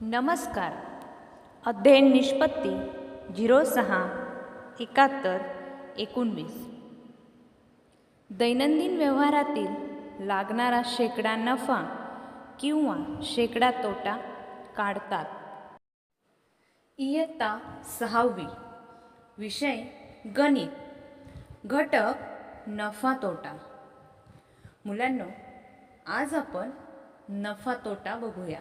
नमस्कार. अध्ययन निष्पत्ती झिरो सहा एकाहत्तर एकोणवीस. दैनंदिन व्यवहारातील लागणारा शेकडा नफा किंवा शेकडा तोटा काढतात. इयत्ता सहावी. विषय गणित. घटक नफा तोटा. मुलांनो आज आपण नफा तोटा बघूया.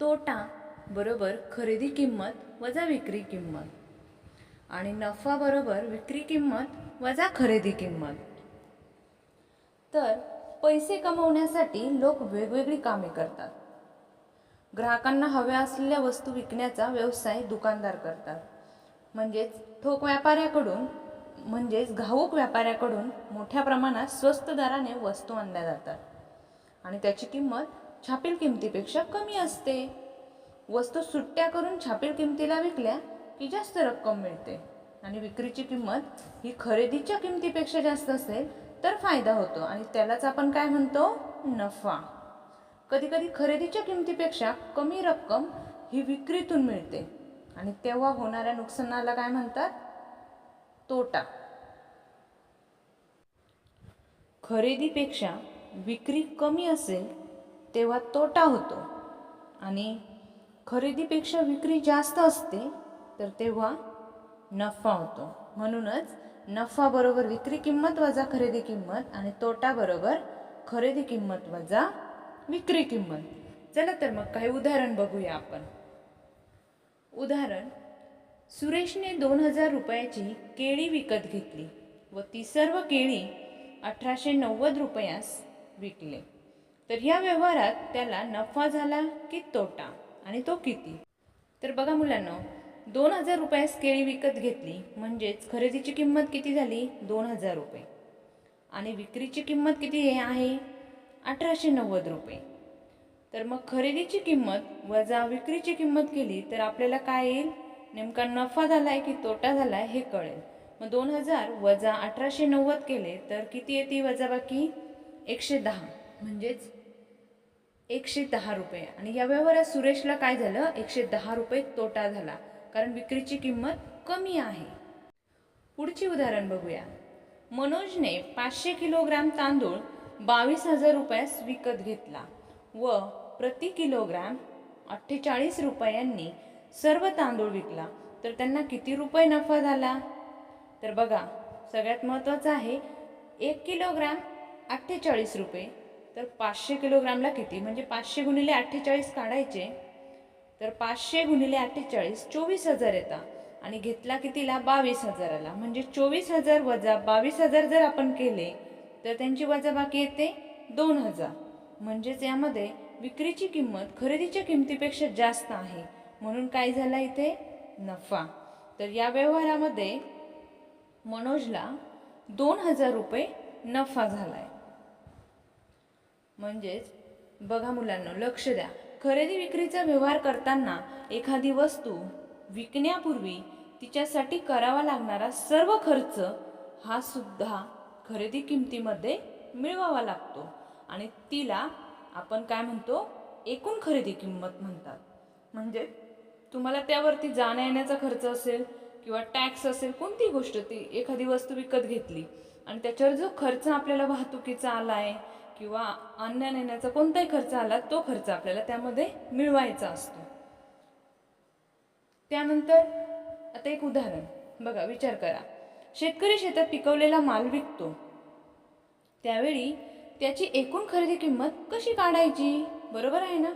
तोटा बरोबर खरेदी किंमत वजा विक्री किंमत. आणि नफा बरोबर विक्री किंमत वजा खरेदी किंमत. तर पैसे कमवण्यासाठी लोक वेगवेगळी कामे करतात. ग्राहकांना हव्या असलेल्या वस्तू विकण्याचा व्यवसाय दुकानदार करतात. म्हणजेच ठोक व्यापाऱ्याकडून म्हणजेच घाऊक व्यापाऱ्याकडून मोठ्या प्रमाणात स्वस्त दराने वस्तू आणल्या जातात. आणि त्याची किंमत छापील किमतीपेक्षा कमी असते. वस्तू सुट्ट्या करून छापील किमतीला विकल्या की जास्त रक्कम मिळते. आणि विक्रीची किंमत ही खरेदीच्या किमतीपेक्षा जास्त असेल तर फायदा होतो. आणि त्यालाच आपण काय म्हणतो? नफा. कधीकधी खरेदीच्या किमतीपेक्षा कमी रक्कम ही विक्रीतून मिळते. आणि तेव्हा होणाऱ्या नुकसानाला काय म्हणतात? तोटा. खरेदीपेक्षा विक्री कमी असेल तेव्हा तोटा होतो. आणि खरेदीपेक्षा विक्री जास्त असते तर तेव्हा नफा होतो. म्हणूनच नफा बरोबर विक्री किंमत वजा खरेदी किंमत आणि तोटा बरोबर खरेदी किंमत वजा विक्री किंमत. चला तर मग काही उदाहरण बघूया आपण. उदाहरण सुरेशने दोन हजार रुपयाची केळी विकत घेतली व ती सर्व केळी अठराशे नव्वद रुपयास विकले. तर ह्या व्यवहारात त्याला नफा झाला की तोटा? आणि तो किती? तर बघा मुलांना दोन हजार रुपयास केळी विकत घेतली म्हणजेच खरेदीची किंमत किती झाली? दोन हजार रुपये. आणि विक्रीची किंमत किती आहे? अठराशे नव्वद रुपये. तर मग खरेदीची किंमत वजा विक्रीची किंमत केली तर आपल्याला काय येईल? नेमका नफा झालाय की तोटा झालाय हे कळेल. मग दोन हजार वजा अठराशे नव्वद केले तर किती येते वजा बाकी एकशे दहा. म्हणजेच एकशे दहा रुपये. आणि या व्यवहारात सुरेशला काय झालं? एकशे दहा रुपये तोटा झाला. कारण विक्रीची किंमत कमी आहे. पुढची उदाहरण बघूया. मनोजने पाचशे किलोग्राम तांदूळ बावीस हजार रुपयास विकत घेतला व प्रति किलोग्राम अठ्ठेचाळीस रुपयांनी सर्व तांदूळ विकला. तर त्यांना किती रुपये नफा झाला? तर बघा सगळ्यात महत्त्वाचं आहे एक किलोग्राम अठ्ठेचाळीस रुपये. तर पाचशे किलोग्रामला किती? म्हणजे पाचशे गुणिले अठ्ठेचाळीस काढायचे. तर पाचशे गुणिले अठ्ठेचाळीस चोवीस हजार येतात आणि घेतला कितीला? बावीस हजाराला. म्हणजे चोवीस हजार वजा बावीस हजार जर आपण केले तर त्यांची वजा बाकी येते दोन हजार. म्हणजेच यामध्ये विक्रीची किंमत खरेदीच्या किमतीपेक्षा जास्त आहे. म्हणून काय झाला इथे? नफा. तर या व्यवहारामध्ये मनोजला दोन हजार रुपये नफा झाला आहे म्हणजेच बघा मुलांना लक्ष द्या. खरेदी विक्रीचा व्यवहार करताना एखादी वस्तू विकण्यापूर्वी तिच्यासाठी करावा लागणारा सर्व खर्च हा सुद्धा खरेदी किमतीमध्ये मिळवावा लागतो. आणि तिला आपण काय म्हणतो? एकूण खरेदी किंमत म्हणतात. म्हणजे तुम्हाला त्यावरती जाण्या येण्याचा खर्च असेल किंवा टॅक्स असेल कोणती गोष्ट ती एखादी वस्तू विकत घेतली आणि त्याच्यावर जो खर्च आपल्याला वाहतुकीचा आला आहे किंवा आणण्या नेण्याचा कोणताही खर्च आला तो खर्च आपल्याला त्यामध्ये मिळवायचा असतो. त्यानंतर आता एक उदाहरण. बघा विचार करा. शेतकरी शेतात पिकवलेला माल विकतो. त्यावेळी त्याची एकूण खरेदी किंमत कशी काढायची? बरोबर आहे ना?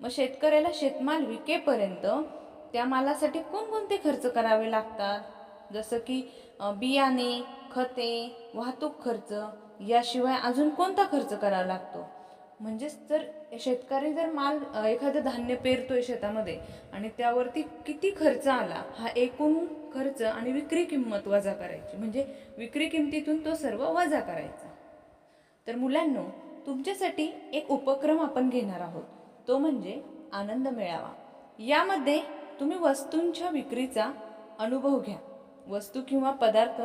मग शेतकऱ्याला शेतमाल विकेपर्यंत त्या मालासाठी कोणकोणते खर्च करावे लागतात? जसं की बियाणे खते वाहतूक खर्च याशिवाय अजून कोणता खर्च करावा लागतो? म्हणजेच जर शेतकरी जर माल एखादं धान्य पेरतोय शेतामध्ये आणि त्यावरती किती खर्च आला हा एकूण खर्च आणि विक्री किंमत वजा करायची. म्हणजे विक्री किमतीतून तो सर्व वजा करायचा. तर मुलांनो तुमच्यासाठी एक उपक्रम आपण घेणार आहोत. तो म्हणजे आनंद मेळावा. यामध्ये तुम्ही वस्तूंच्या विक्रीचा अनुभव घ्या. वस्तू किंवा पदार्थ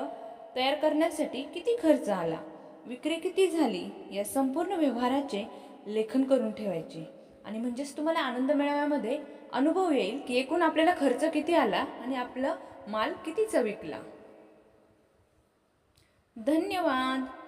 तयार करण्यासाठी किती खर्च आला? विक्री किती झाली? या संपूर्ण व्यवहाराचे लेखन करून ठेवायची. आणि म्हणजेच तुम्हाला आनंद मेळाव्यामध्ये अनुभव येईल की एकूण आपल्याला खर्च किती आला आणि आपलं माल कितीचा विकला? धन्यवाद!